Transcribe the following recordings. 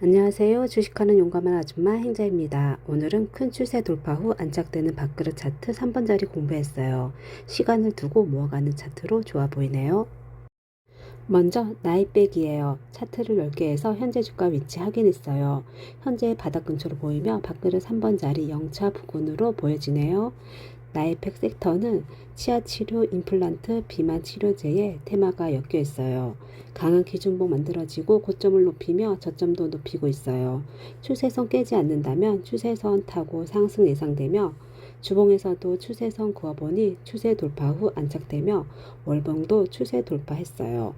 안녕하세요. 주식하는 용감한 아줌마 행자입니다. 오늘은 큰 추세 돌파 후 안착되는 밥그릇 차트 3번 자리 공부했어요. 시간을 두고 모아가는 차트로 좋아 보이네요. 먼저 나이백이에요. 차트를 넓게 해서 현재 주가 위치 확인했어요. 현재 바닥 근처로 보이며 밥그릇 3번 자리 0차 부근으로 보여지네요. 나이팩 섹터는 치아 치료, 임플란트, 비만 치료제에 테마가 엮여 있어요. 강한 기준봉 만들어지고 고점을 높이며 저점도 높이고 있어요. 추세선 깨지 않는다면 추세선 타고 상승 예상되며 주봉에서도 추세선 그어보니 추세 돌파 후 안착되며 월봉도 추세 돌파했어요.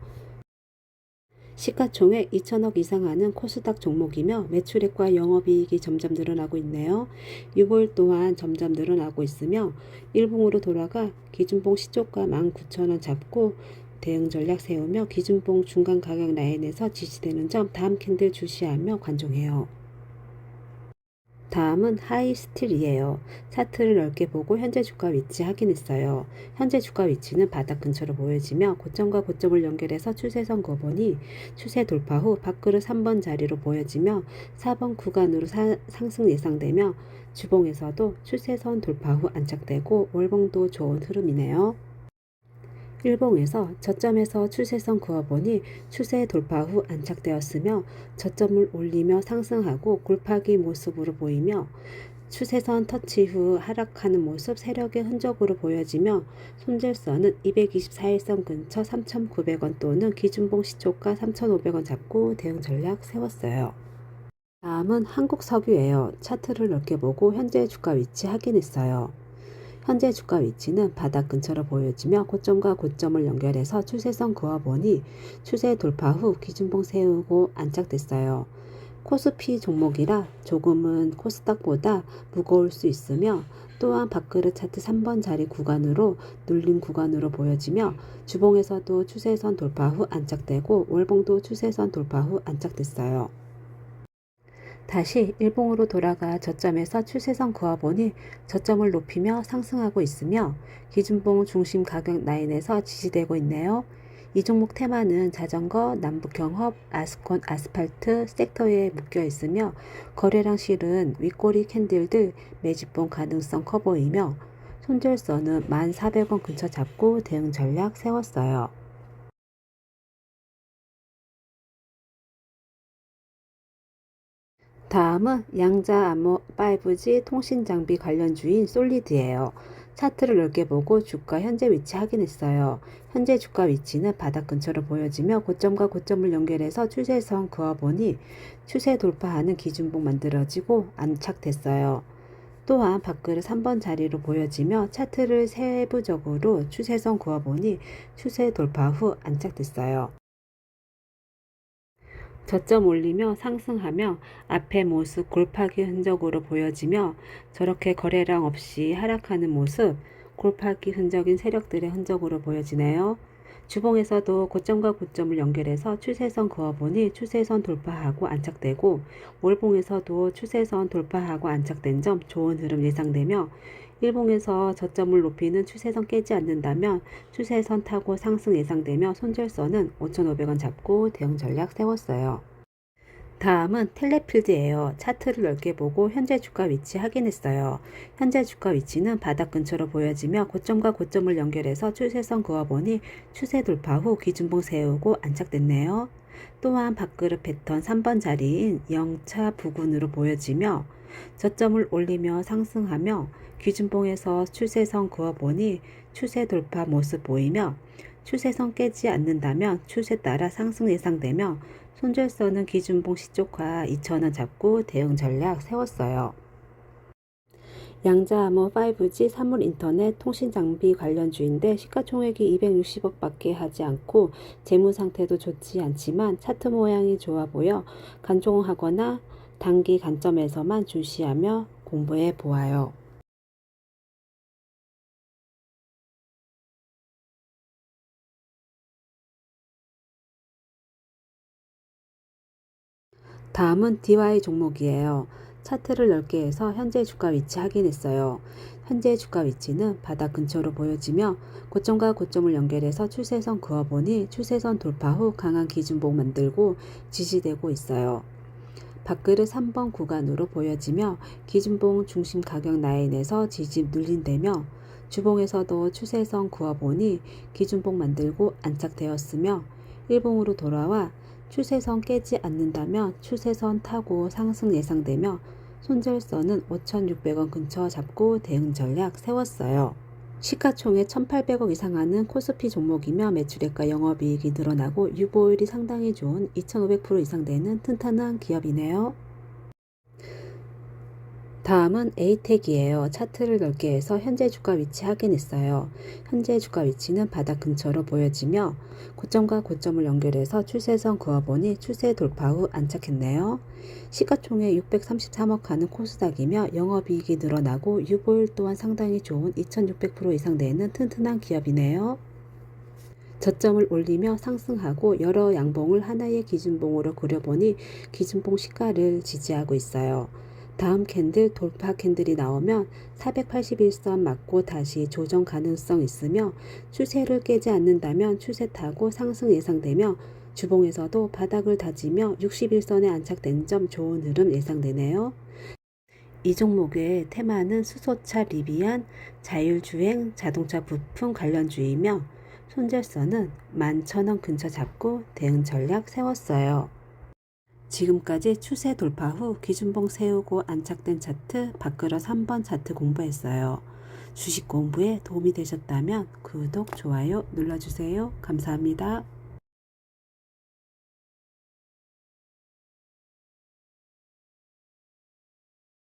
시가총액 2천억 이상 하는 코스닥 종목이며 매출액과 영업이익이 점점 늘어나고 있네요. 유볼 또한 점점 늘어나고 있으며 일봉으로 돌아가 기준봉 시초가 19,000원 잡고 대응 전략 세우며 기준봉 중간 가격 라인에서 지지되는 점 다음 캔들 주시하며 관종해요. 다음은 하이스틸이에요. 차트를 넓게 보고 현재 주가 위치 확인했어요. 현재 주가 위치는 바닥 근처로 보여지며 고점과 고점을 연결해서 추세선 거보니 추세 돌파 후 밥그릇 3번 자리로 보여지며 4번 구간으로 사, 상승 예상되며 주봉에서도 추세선 돌파 후 안착되고 월봉도 좋은 흐름이네요. 일봉에서 저점에서 추세선 그어보니 추세 돌파 후 안착되었으며 저점을 올리며 상승하고 골파기 모습으로 보이며 추세선 터치 후 하락하는 모습 세력의 흔적으로 보여지며 손절선은 224일선 근처 3,900원 또는 기준봉 시초가 3,500원 잡고 대응 전략 세웠어요. 다음은 한국석유예요. 차트를 넓게 보고 현재 주가 위치 확인했어요. 현재 주가 위치는 바닥 근처로 보여지며 고점과 고점을 연결해서 추세선 그어보니 추세 돌파 후 기준봉 세우고 안착됐어요. 코스피 종목이라 조금은 코스닥보다 무거울 수 있으며 또한 밥그릇 차트 3번 자리 구간으로 눌림 구간으로 보여지며 주봉에서도 추세선 돌파 후 안착되고 월봉도 추세선 돌파 후 안착됐어요. 다시 일봉으로 돌아가 저점에서 추세선 그어보니 저점을 높이며 상승하고 있으며 기준봉 중심 가격 라인에서 지지되고 있네요. 이 종목 테마는 자전거, 남북경협, 아스콘, 아스팔트 섹터에 묶여 있으며 거래량 실은 윗꼬리 캔들들 매집봉 가능성 커 보이며 손절선은 1,400원 근처 잡고 대응 전략 세웠어요. 다음은 양자 암호 5G 통신 장비 관련주인 솔리드예요. 차트를 넓게 보고 주가 현재 위치 확인했어요. 현재 주가 위치는 바닥 근처로 보여지며 고점과 고점을 연결해서 추세선 그어보니 추세 돌파하는 기준봉 만들어지고 안착됐어요. 또한 밥그릇 3번 자리로 보여지며 차트를 세부적으로 추세선 그어보니 추세 돌파 후 안착됐어요. 저점 올리며 상승하며 앞의 모습 골파기 흔적으로 보여지며 저렇게 거래량 없이 하락하는 모습 골파기 흔적인 세력들의 흔적으로 보여지네요. 주봉에서도 고점과 고점을 연결해서 추세선 그어보니 추세선 돌파하고 안착되고 월봉에서도 추세선 돌파하고 안착된 점 좋은 흐름 예상되며 일봉에서 저점을 높이는 추세선 깨지 않는다면 추세선 타고 상승 예상되며 손절선은 5,500원 잡고 대응 전략 세웠어요. 다음은 텔레필드예요. 차트를 넓게 보고 현재 주가 위치 확인했어요. 현재 주가 위치는 바닥 근처로 보여지며 고점과 고점을 연결해서 추세선 그어보니 추세 돌파 후 기준봉 세우고 안착됐네요. 또한 밥그릇 패턴 3번 자리인 0차 부근으로 보여지며 저점을 올리며 상승하며 기준봉에서 추세선 그어보니 추세 돌파 모습 보이며 추세선 깨지 않는다면 추세 따라 상승 예상되며 손절선은 기준봉 시초가 2,000원 잡고 대응 전략 세웠어요. 양자암호 5G 사물 인터넷 통신 장비 관련주인데 시가총액이 260억 밖에 하지 않고 재무 상태도 좋지 않지만 차트 모양이 좋아 보여 간종하거나 단기 관점에서만 주시하며 공부해 보아요. 다음은 DY 종목이에요. 차트를 넓게 해서 현재 주가 위치 확인했어요. 현재 주가 위치는 바닥 근처로 보여지며 고점과 고점을 연결해서 추세선 그어보니 추세선 돌파 후 강한 기준봉 만들고 지지되고 있어요. 밥그릇 3번 구간으로 보여지며 기준봉 중심 가격 라인에서 지지 눌린다며 주봉에서도 추세선 그어보니 기준봉 만들고 안착되었으며 일봉으로 돌아와 추세선 깨지 않는다면 추세선 타고 상승 예상되며 손절선은 5,600원 근처 잡고 대응 전략 세웠어요. 시가총액 1,800억 이상 하는 코스피 종목이며 매출액과 영업이익이 늘어나고 유보율이 상당히 좋은 2,500% 이상 되는 튼튼한 기업이네요. 다음은 에이텍이에요. 차트를 넓게 해서 현재 주가 위치 확인했어요. 현재 주가 위치는 바닥 근처로 보여지며 고점과 고점을 연결해서 추세선 그어보니 추세 돌파 후 안착했네요. 시가총액 633억 하는 코스닥이며 영업이익이 늘어나고 유보율 또한 상당히 좋은 2600% 이상 되는 튼튼한 기업이네요. 저점을 올리며 상승하고 여러 양봉을 하나의 기준봉으로 그려보니 기준봉 시가를 지지하고 있어요. 다음 캔들 돌파 캔들이 나오면 481선 맞고 다시 조정 가능성 있으며 추세를 깨지 않는다면 추세 타고 상승 예상되며 주봉에서도 바닥을 다지며 61선에 안착된 점 좋은 흐름 예상되네요. 이 종목의 테마는 수소차 리비안, 자율주행, 자동차 부품 관련주이며 손절선은 11,000원 근처 잡고 대응 전략 세웠어요. 지금까지 추세 돌파 후 기준봉 세우고 안착된 차트 밥그릇 3번 차트 공부했어요. 주식 공부에 도움이 되셨다면 구독, 좋아요 눌러주세요. 감사합니다.